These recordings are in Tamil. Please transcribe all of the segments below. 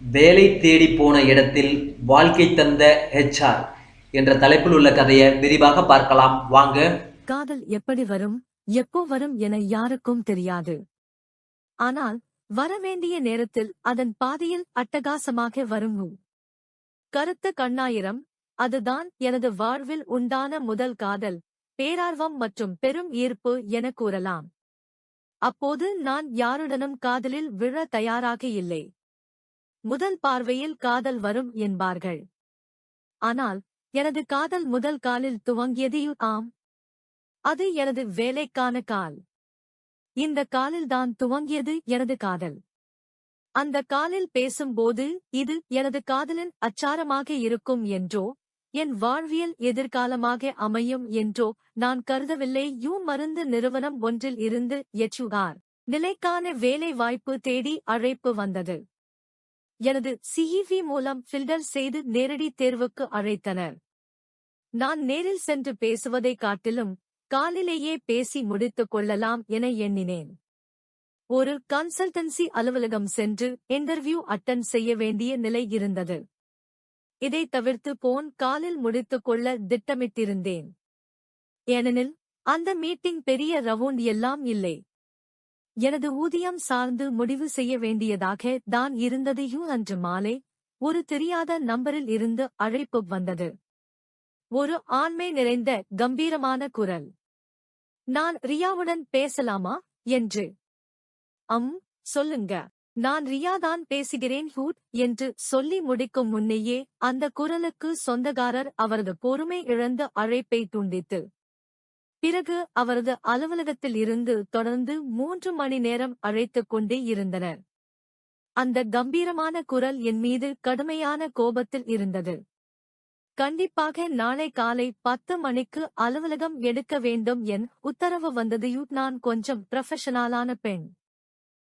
வேலை தேடி போன இடத்தில் வாழ்க்கை தந்த ஹெச்ஆர் என்ற தலைப்பில் உள்ள கதையை விரிவாக பார்க்கலாம். வாங்க. காதல் எப்படி வரும் எப்போ வரும் என யாருக்கும் தெரியாது. ஆனால் வரவேண்டிய நேரத்தில் அதன் பாதியில் அட்டகாசமாக வரும் கருத்த கண்ணாயிரம் அதுதான் எனது வாழ்வில் உண்டான முதல் காதல் பேரார்வம் மற்றும் பெரும் ஈர்ப்பு என கூறலாம். அப்போது நான் யாருடனும் காதலில் விழ தயாராக இல்லை. முதல் பார்வையில் காதல் வரும் என்பார்கள். ஆனால் எனது காதல் முதல் காலில் துவங்கியது ஆம். அது எனது வேலைக்கான கால். இந்த காலில்தான் துவங்கியது எனது காதல். அந்த காலில் பேசும்போது இது எனது காதலின் அச்சாரமாக இருக்கும் என்றோ என் வாழ்வியல் எதிர்காலமாக அமையும் என்றோ நான் கருதவில்லை. யூ மருந்து நிறுவனம் ஒன்றில் இருந்து எச்யுஆர் நிலைக்கான வேலை வாய்ப்பு தேடி அழைப்பு வந்தது. எனது சிஇவி மூலம் ஃபில்டர் செய்து நேரடி தேர்வுக்கு அழைத்தனர். நான் நேரில் சென்று பேசுவதைக் காட்டிலும் காலிலேயே பேசி முடித்துக் கொள்ளலாம் என எண்ணினேன். ஒரு கன்சல்டன்சி அலுவலகம் சென்று இன்டர்வியூ அட்டன் செய்ய வேண்டிய நிலை இருந்தது. இதை தவிர்த்து போன் காலில் முடித்துக் கொள்ள திட்டமிட்டிருந்தேன். ஏனெனில் அந்த மீட்டிங் பெரிய ரவுண்ட் எல்லாம் இல்லை. எனது ஊதியம் சார்ந்து முடிவு செய்ய வேண்டியதாக தான் இருந்ததையும் அன்று மாலை ஒரு தெரியாத நம்பரில் இருந்து அழைப்பு வந்தது. ஒரு ஆண்மை நிறைந்த கம்பீரமான குரல். நான் ரியாவுடன் பேசலாமா? என்று. அம் சொல்லுங்க. நான் ரியாதான் பேசுகிறேன் ஹூட் என்று சொல்லி முடிக்கும் முன்னையே அந்த குரலுக்கு சொந்தக்காரர் அவரது பொறுமை இழந்த அழைப்பை துண்டித்து பிறகு அவரது அலுவலகத்தில் இருந்து தொடர்ந்து மூன்று மணி நேரம் அழைத்துக் கொண்டே இருந்தனர். அந்த கம்பீரமான குரல் என் மீது கடுமையான கோபத்தில் இருந்தது. கண்டிப்பாக நாளை காலை பத்து மணிக்கு அலுவலகம் எடுக்க வேண்டும் என் உத்தரவு வந்ததையும் நான் கொஞ்சம் ப்ரொஃபஷனலான பெண்.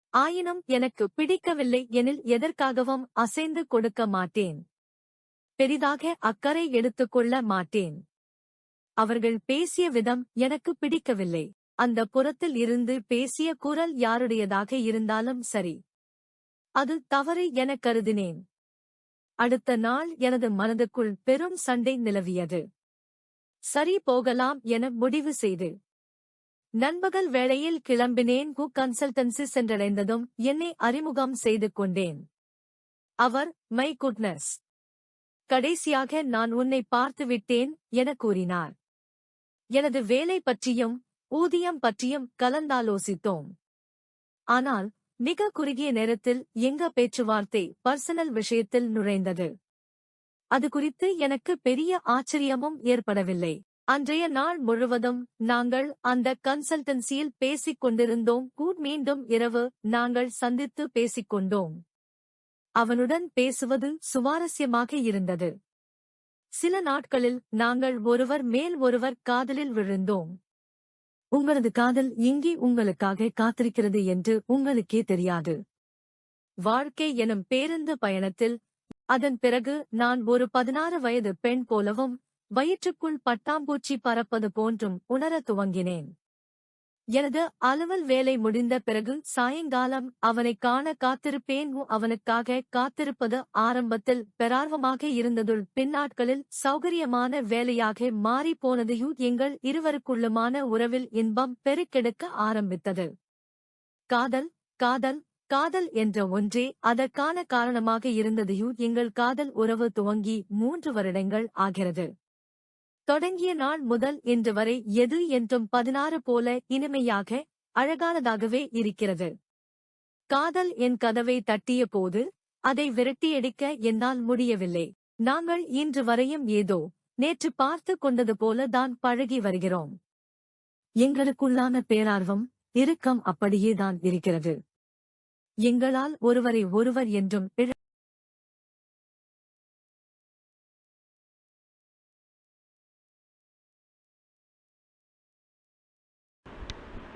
ஆயினும் எனக்கு பிடிக்கவில்லை எனில் எதற்காகவும் அசைந்து கொடுக்க மாட்டேன். பெரிதாக அக்கறை எடுத்துக்கொள்ள மாட்டேன். அவர்கள் பேசிய விதம் எனக்கு பிடிக்கவில்லை. அந்த புறத்தில் இருந்து பேசிய குரல் யாருடையதாக இருந்தாலும் சரி. அது தவறு எனக் கருதினேன். அடுத்த நாள் எனது மனதுக்குள் பெரும் சண்டை நிலவியது. சரி போகலாம் என முடிவு செய்து. நண்பகல் வேளையில் கிளம்பினேன். கு கன்சல்டன்சி சென்றடைந்ததும் என்னை அறிமுகம் செய்து கொண்டேன். அவர் மை குட்னஸ். கடைசியாக நான் உன்னை பார்த்து விட்டேன் என கூறினார். எனது வேலை பற்றியும் ஊதியம் பற்றியும் கலந்தாலோசித்தோம். ஆனால் மிக குறுகிய நேரத்தில் எங்க பேச்சுவார்த்தை பர்சனல் விஷயத்தில் நுழைந்தது. அது குறித்து எனக்கு பெரிய ஆச்சரியமும் ஏற்படவில்லை. அன்றைய நாள் முழுவதும் நாங்கள் அந்த கன்சல்டன்சியில் பேசிக் கொண்டிருந்தோம். கூட் மீண்டும் இரவு நாங்கள் சந்தித்து பேசிக் கொண்டோம். அவனுடன் பேசுவது சுவாரஸ்யமாக இருந்தது. சில நாட்களில் நாங்கள் ஒருவர் மேல் ஒருவர் காதலில் விழுந்தோம். உங்களது காதல் இங்கே உங்களுக்காக காத்திருக்கிறது என்று உங்களுக்கே தெரியாது. வாழ்க்கை எனும் பேருந்து பயணத்தில் அதன் பிறகு நான் ஒரு பதினாறு வயது பெண் போலவும் வயிற்றுக்குள் பட்டாம்பூச்சி பறப்பது போன்றும் உணரத் துவங்கினேன். எனது அலுவல் வேலை முடிந்த பிறகு சாயங்காலம் அவனைக் காண காத்திருப்பேன். அவனுக்காக காத்திருப்பது ஆரம்பத்தில் பெரார்வமாக இருந்ததுள் பின்னாட்களில் சௌகரியமான வேலையாக மாறிப் போனதையும் எங்கள் இருவருக்குள்ளுமான உறவில் இன்பம் பெருக்கெடுக்க ஆரம்பித்தது. காதல் காதல் காதல் என்ற ஒன்றே அதற்கான காரணமாக இருந்ததையும் எங்கள் காதல் உறவு துவங்கி மூன்று வருடங்கள் ஆகிறது. தொடங்கிய நாள் முதல் இன்று வரை எது என்றும் பதினாறு போல இனிமையாக அழகானதாகவே இருக்கிறது. காதல் என் கதவை தட்டிய போது அதை விரட்டியடிக்க என்னால் முடியவில்லை. நாங்கள் இன்று வரையும் ஏதோ நேற்று பார்த்து கொண்டது போல தான் பழகி வருகிறோம். எங்களுக்குள்ளான பேரார்வம் இறுக்கம் அப்படியே தான் இருக்கிறது. எங்களால் ஒருவரை ஒருவர் என்றும்